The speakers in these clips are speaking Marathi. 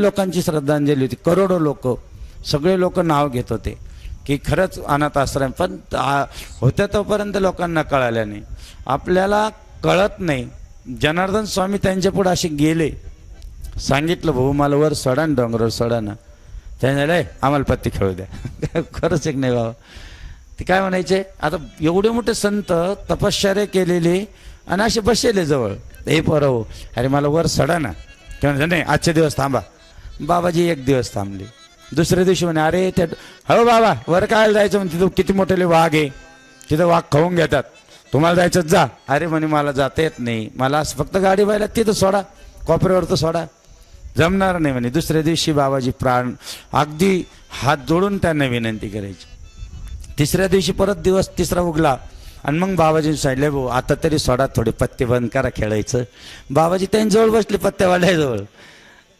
लोकांची श्रद्धांजली होती. करोडो लोक सगळे लोक नाव घेत होते. की खरंच अनाथ आश्रम पण होत्या तोपर्यंत लोकांना कळालं नाही. आपल्याला कळत नाही. जनार्दन स्वामी त्यांच्या पुढे असे गेले. सांगितलं भाऊ मला वर सोडा ना डोंगरावर सोडा ना. त्याने "लय, आम्हाला पत्ती खेळू द्या. खरंच एक नाही बाबा ते काय म्हणायचे आता एवढे मोठे संत तपश्चर्या केलेले आणि असे बसेले जवळ. हे पोरं हो. अरे मला वर सडा ना. ते म्हणते नाही आजचे दिवस थांबा. बाबाजी एक दिवस थांबले. दुसऱ्या दिवशी म्हणे अरे त्या हो बाबा वर काय जायचं? म्हणजे तिथं किती मोठेले वाघ आहे. तिथं वाघ खाऊन घेतात. तुम्हाला जायचं जा. अरे म्हणे मला जाता येत नाही. मला असं फक्त गाडी व्हायला तिथं सोडा. कॉपरेवर तर सोडा. जमणार नाही म्हणे. दुसऱ्या दिवशी बाबाजी प्राण अगदी हात जोडून त्यांना विनंती करायची. तिसऱ्या दिवशी परत दिवस तिसरा उगला. आणि मग बाबाजी सांगितले भाऊ आता तरी सोडा थोडे पत्ते बंद करा खेळायचं. बाबाजी त्यांच्याजवळ बसले पत्त्यावाल्याजवळ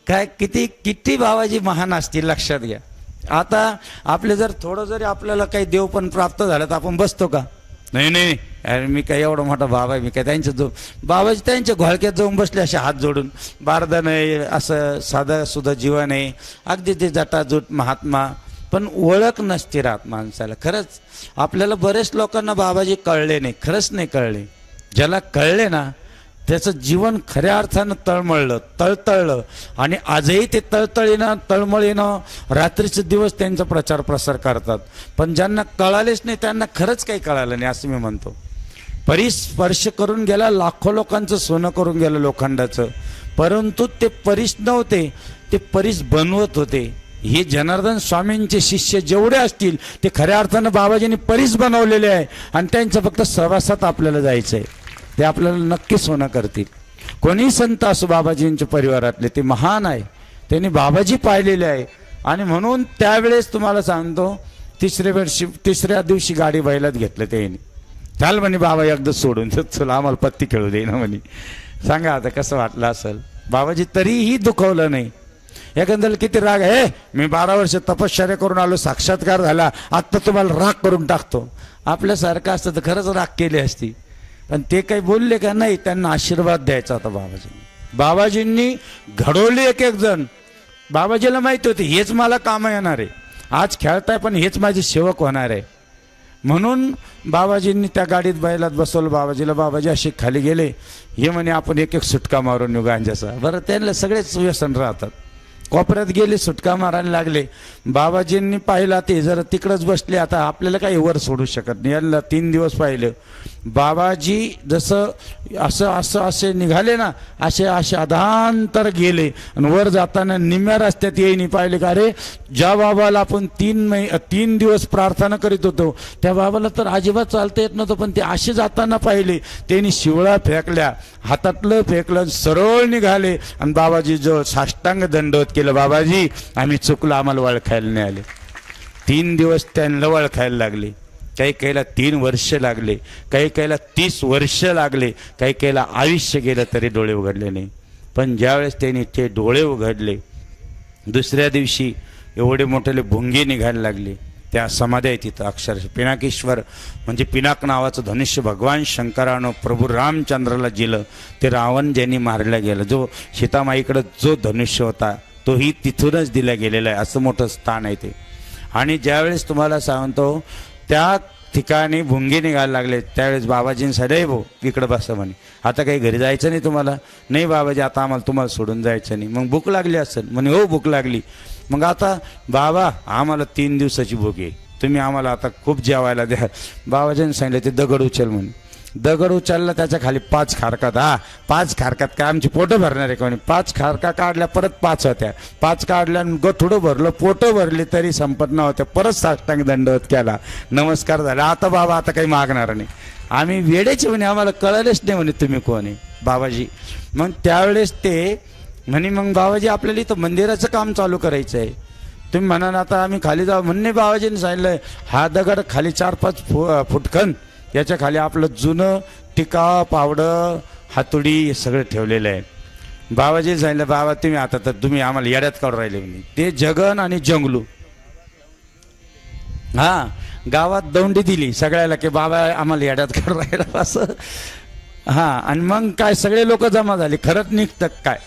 काय किती किती बाबाजी महान असतील लक्षात घ्या. आता आपले जर थोडं जरी आपल्याला काही देव पण प्राप्त झालं तर आपण बसतो का? नाही नाही. नाही. अरे मी काय एवढा मोठा बाबा आहे मी काय त्यांच्या जो बाबाजी त्यांच्या घोळक्यात जाऊन बसले असे हात जोडून. बारदन आहे असं साधं सुद्धा जीवन आहे अगदी ते जटाजूट महात्मा. पण ओळख नसते राहत माणसाला. खरंच आपल्याला बरेच लोकांना बाबाजी कळले नाही. खरंच नाही कळले. ज्याला कळले ना त्याचं जीवन खऱ्या अर्थानं तळमळलं तळतळलं. आणि आजही ते तळतळीनं तळमळीनं रात्रीचे दिवस त्यांचा प्रचार प्रसार करतात. पण ज्यांना कळालेच नाही त्यांना खरंच काही कळालं नाही असं मी म्हणतो. परिस्पर्श करून गेला लाखो लोकांचं सोनं करून गेलं लोखंडाचं. परंतु ते परीस नव्हते ते परीस बनवत होते. हे जनार्दन स्वामींचे शिष्य जेवढे असतील ते खऱ्या अर्थानं बाबाजींनी परीस बनवलेले आहे. आणि त्यांचं फक्त सहवासात आपल्याला जायचं आहे ते आपल्याला नक्कीच सोनं करतील. कोणी संत असो बाबाजींच्या परिवारातले ते महान आहे. त्यांनी बाबाजी पाहिलेले आहे. आणि म्हणून त्यावेळेस तुम्हाला सांगतो तिसऱ्या वर्षी तिसऱ्या दिवशी गाडी बैलात घेतलं त्यांनी. चाल म्हणे बाबा एकदा सोडून चला आम्हाला पत्ती खेळू दे ना म्हणे. सांगा आता कसं वाटलं असेल? बाबाजी तरीही दुखवलं नाही. एकंदर किती राग आहे मी बारा वर्ष तपश्चर्या करून आलो साक्षात्कार झाला. आत्ता तुम्हाला राग करून टाकतो. आपल्यासारखं असतं तर खरंच राग केली असती. पण ते काही बोलले का नाही त्यांना आशीर्वाद द्यायचा होता बाबाजींनी. बाबाजींनी घडवले एक एक जण. बाबाजीला माहिती होते हेच मला कामं येणार आहे. आज खेळताय पण हेच माझे सेवक होणार आहे. म्हणून बाबाजींनी त्या गाडीत बैलात बसवलं. बाबाजीला बाबाजी असे खाली गेले. हे म्हणे आपण एक एक सुटका मारून येऊ गांजाचा बरं त्यांना सगळेच व्यसन राहतात. कोपऱ्यात गेले सुटका मारायला लागले. बाबाजींनी पाहिलं ते जरा तिकडंच बसले. आता आपल्याला काही वर सोडू शकत नाही. यांना तीन दिवस पाहिलं. बाबाजी जसं असं असं असे निघाले ना असे असे अधांतर गेले. आणि वर जाताना निम्या रस्त्यात येईनी पाहिले का अरे ज्या बाबाला आपण तीन मै तीन दिवस प्रार्थना करीत होतो त्या बाबाला तर अजिबात चालता येत नव्हतं पण ते असे जाताना पाहिले त्यांनी शिवळा फेकल्या हातातलं फेकलं सरळ निघाले. आणि बाबाजी जो साष्टांग दंडवत केलं बाबाजी आम्ही चुकलं आम्हाला वळखायला नाही आले. तीन दिवस त्यांना वळखायला लागले. काही काहीला तीन वर्ष लागले काही काहीला तीस वर्ष लागले काही काहीला आयुष्य गेलं तरी डोळे उघडले नाही. पण ज्यावेळेस त्यांनी ते डोळे उघडले दुसऱ्या दिवशी एवढे मोठे भुंगे निघायला लागले. त्या समाध्या आहे तिथं अक्षरशः. पिनाकेश्वर म्हणजे पिनाक नावाचं धनुष्य भगवान शंकरानं प्रभू रामचंद्राला दिलं ते रावण ज्यांनी मारला गेलं. जो सीतामाईकडं जो धनुष्य होता तोही तिथूनच दिला गेलेला आहे. असं मोठं स्थान आहे ते. आणि ज्यावेळेस तुम्हाला सांगतो त्या ठिकाणी भुंगे निघायला लागले. त्यावेळेस बाबाजींनी सदैव भाऊ इकडं बसा म्हणे. आता काही घरी जायचं नाही तुम्हाला? नाही बाबाजी आता आम्हाला तुम्हाला सोडून जायचं नाही. मग भूक लागली असेल. म्हणे हो भूक लागली. मग आता बाबा आम्हाला तीन दिवसाची भूक आहे. तुम्ही आम्हाला आता खूप जेवायला द्या. बाबाजींनी सांगितलं ते दगड उचल म्हणे. दगड उचलला त्याच्याखाली पाच खारकात हा पाच खारकात काय आमची पोटं भरणार आहे कोणी? पाच खारका काढल्या परत पाच होत्या. पाच काढल्या गथुडं भरलं पोटं भरली तरी संपत नव्हत्या परत साष्टांग दंडवत केला नमस्कार झाला. आता बाबा आता काही मागणार नाही. आम्ही वेळेचे म्हणे आम्हाला कळलेच नाही म्हणे तुम्ही कोण. आहे बाबाजी. मग त्यावेळेस ते म्हणे मग बाबाजी आपल्याला इथं मंदिराचं काम चालू करायचं आहे. तुम्ही म्हणाल आता आम्ही खाली जाऊ. म्हणणे बाबाजीने सांगितलं हा दगड खाली चार पाच फु फुटकन याच्या खाली आपलं जुनं टिका पावडं हातोडी हे सगळं ठेवलेलं आहे. बाबाजी सांगितलं बाबा तुम्ही आता तर तुम्ही आम्हाला येड्यात काढून राहिले म्हणे. ते जगन आणि जंगलू. हा गावात दौंडी दिली सगळ्याला की बाबा आम्हाला येड्यात काढून राहिला असं. हा आणि मग काय सगळे लोक जमा झाले. खरंच निघतं काय.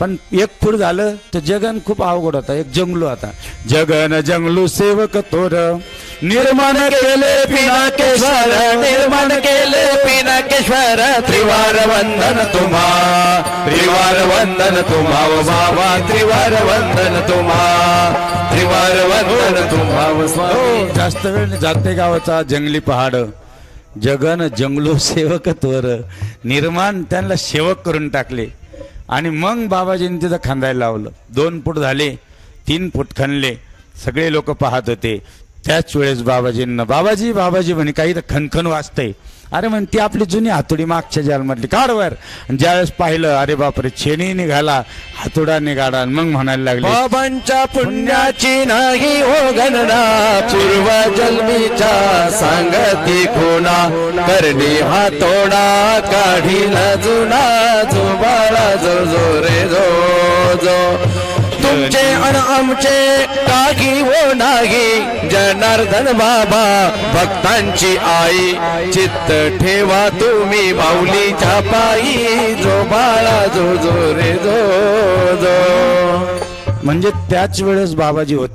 पण एक फूट झालं तर जगन खूप अवघड होता. एक जंगलू आता जगन जंगलू सेवक तोर निर्माण केले पिनाकेश्वर निर्माण केले पिनाकेश्वर त्रिवार वंदन तुम्हा त्रिवार वंदन तुम्हा बाबा त्रिवार वंदन तुम्हा त्रिवार वंदन तुम्हा स्वामी. हो, जास्त वेळ जाते गावाचा जंगली पहाड. जगन जंगलो सेवक तोर. निर्माण त्यांना सेवक करून टाकले. आणि मग बाबाजींनी तिथं खांदायला लावलं. दोन फूट झाले तीन फूट खणले. सगळे लोक पाहत होते. त्याच वेळेस बाबाजींना बाबाजी बाबाजी म्हणे काही तर खनखन वाजतंय. अरे म्हण ती आपली जुनी हातोडी मागच्या जालमधली काढवर. आणि ज्यावेळेस पाहिलं अरे बापरे छेनी निघाला हातोडा निघाला. मग म्हणायला लागले बाबांच्या पुण्याची नाही हो गणना पूर्व जन्मीच्या सांगती खुणा करणी हातोडा काढील जुना जो बाळा जो जो रे जो जो. तुमचे अन आमचे काही हो नाही जनार्दन बाबा भक्तांची आई. चित्त ठेवा तुम्ही माऊलीच्या पायी जो बाळा जो जो रे जो जो. म्हणजे त्याच वेळेस बाबाजी होते.